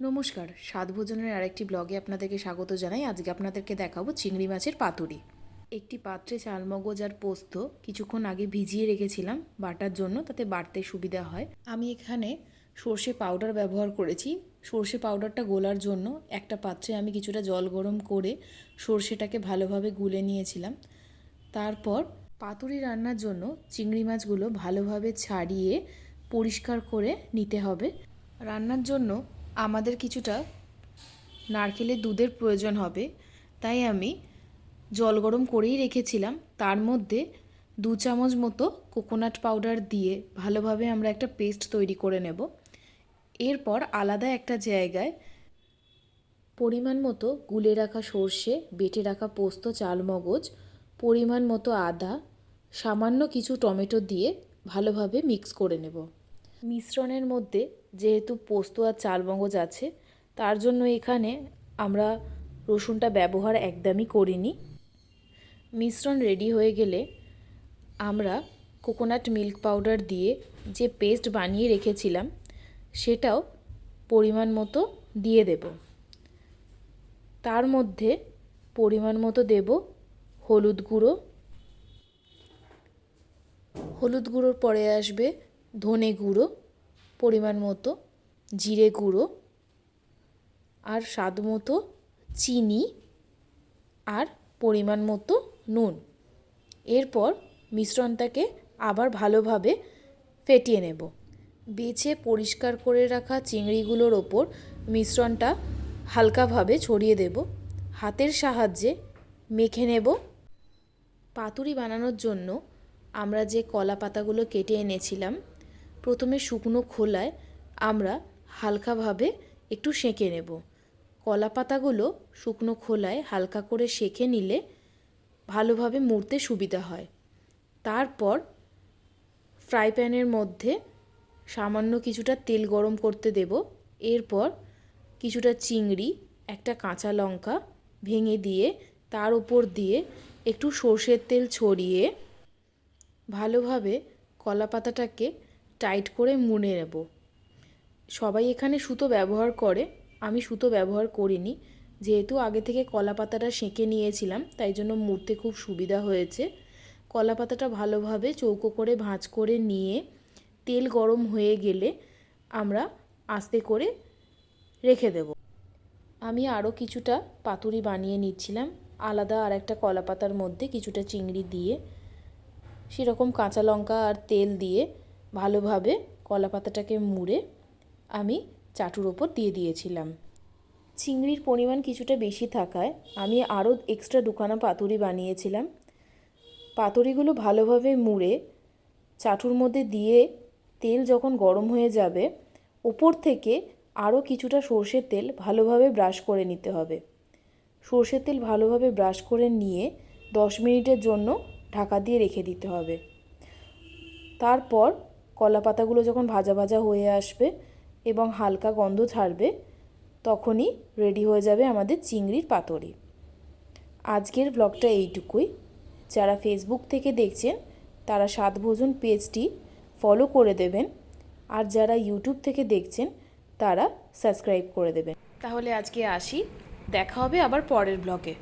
নমস্কার, স্বাদ ভোজনের আরেকটি ব্লগে আপনাদেরকে স্বাগত জানাই। আজকে আপনাদেরকে দেখাবো চিংড়ি মাছের পাতুরি। একটি পাত্রে চালমগজ আর পোস্ত কিছুক্ষণ আগে ভিজিয়ে রেখেছিলাম বাটার জন্য, তাতে বাটতে সুবিধা হয়। আমি এখানে সর্ষে পাউডার ব্যবহার করেছি। সর্ষে পাউডারটা গোলার জন্য একটা পাত্রে আমি কিছুটা জল গরম করে সর্ষেটাকে ভালোভাবে গুলে নিয়েছিলাম। তারপর পাতুরি রান্নার জন্য চিংড়ি মাছগুলো ভালোভাবে ছাড়িয়ে পরিষ্কার করে নিতে হবে। রান্নার জন্য আমাদের কিছুটা নারকেলের দুধের প্রয়োজন হবে। তাই আমি জল গরম করেই রেখেছিলাম। তার মধ্যে দু চামচ মতো কোকোনাট পাউডার দিয়ে ভালোভাবে আমরা একটা পেস্ট তৈরি করে নেব। এরপর আলাদা একটা জায়গায় পরিমাণ মতো গুলে রাখা সর্ষে, বেটে রাখা পোস্ত, চালমগজ, পরিমাণ মতো আদা, সামান্য কিছু টমেটো দিয়ে ভালোভাবে মিক্স করে নেব। মিশ্রণের মধ্যে যেহেতু পোস্ত আর চালমগজ আছে, তার জন্য এখানে আমরা রসুনটা ব্যবহার একদমই করিনি। মিশ্রণ রেডি হয়ে গেলে আমরা কোকোনাট মিল্ক পাউডার দিয়ে যে পেস্ট বানিয়ে রেখেছিলাম, সেটাও পরিমাণ মতো দিয়ে দেব। তার মধ্যে পরিমাণ মতো দেব হলুদ গুঁড়ো। হলুদ গুঁড়োর পরে আসবে ধনে গুঁড়ো, পরিমাণ মতো জিরে গুঁড়ো আর স্বাদ মতো চিনি আর পরিমাণ মতো নুন। এরপর মিশ্রণটাকে আবার ভালোভাবে ফেটিয়ে নেব। বেছে পরিষ্কার করে রাখা চিংড়িগুলোর ওপর মিশ্রণটা হালকাভাবে ছড়িয়ে দেব। হাতের সাহায্যে মেখে নেব। পাতুরি বানানোর জন্য আমরা যে কলা পাতাগুলো কেটে এনেছিলাম প্রথমে শুকনো খোলায় আমরা হালকাভাবে একটু সেঁকে নেব। কলা পাতাগুলো শুকনো খোলায় হালকা করে সেঁকে নিলে ভালোভাবে মুড়তে সুবিধা হয়। তারপর ফ্রাই প্যানের মধ্যে সামান্য কিছুটা তেল গরম করতে দেব। এরপর কিছুটা চিংড়ি, একটা কাঁচা লঙ্কা ভেঙে দিয়ে তার উপর দিয়ে একটু সর্ষের তেল ছড়িয়ে ভালোভাবে কলা পাতাটাকে টাইট করে মুড়ে নেব। সবাই এখানে সুতো ব্যবহার করে, আমি সুতো ব্যবহার করিনি। যেহেতু আগে থেকে কলা পাতাটা সেঁকে নিয়েছিলাম, তাই জন্য মুড়তে খুব সুবিধা হয়েছে। কলা পাতাটা ভালোভাবে চৌকো করে ভাঁজ করে নিয়ে তেল গরম হয়ে গেলে আমরা আস্তে করে রেখে দেব। আমি আরও কিছুটা পাতুরি বানিয়ে নিচ্ছিলাম, আলাদা আর একটা কলা পাতার মধ্যে কিছুটা চিংড়ি দিয়ে, সেরকম কাঁচা লঙ্কা আর তেল দিয়ে ভালোভাবে কলা পাতাটাকে মুড়ে আমি চাটুর ওপর দিয়ে দিয়েছিলাম। চিংড়ির পরিমাণ কিছুটা বেশি থাকায় আমি আরও এক্সট্রা দুখানা পাতুরি বানিয়েছিলাম। পাতুরিগুলো ভালোভাবে মুড়ে চাটুর মধ্যে দিয়ে তেল যখন গরম হয়ে যাবে, ওপর থেকে আরও কিছুটা সর্ষের তেল ভালোভাবে ব্রাশ করে নিতে হবে। সর্ষের তেল ভালোভাবে ব্রাশ করে নিয়ে দশ মিনিটের জন্য ঢাকা দিয়ে রেখে দিতে হবে। তারপর কলা পাতাগুলো যখন ভাজা ভাজা হয়ে আসবে এবং হালকা গন্ধ ছাড়বে, তখনই রেডি হয়ে যাবে আমাদের চিংড়ির পাতুরি। আজকের ব্লগটা এইটুকুই। যারা ফেসবুক থেকে দেখছেন, তারা স্বাদভোজন পেজটি ফলো করে দেবেন। আর যারা ইউটিউব থেকে দেখছেন, তারা সাবস্ক্রাইব করে দেবেন। তাহলে আজকে আসি। দেখা হবে আবার পরের ব্লগে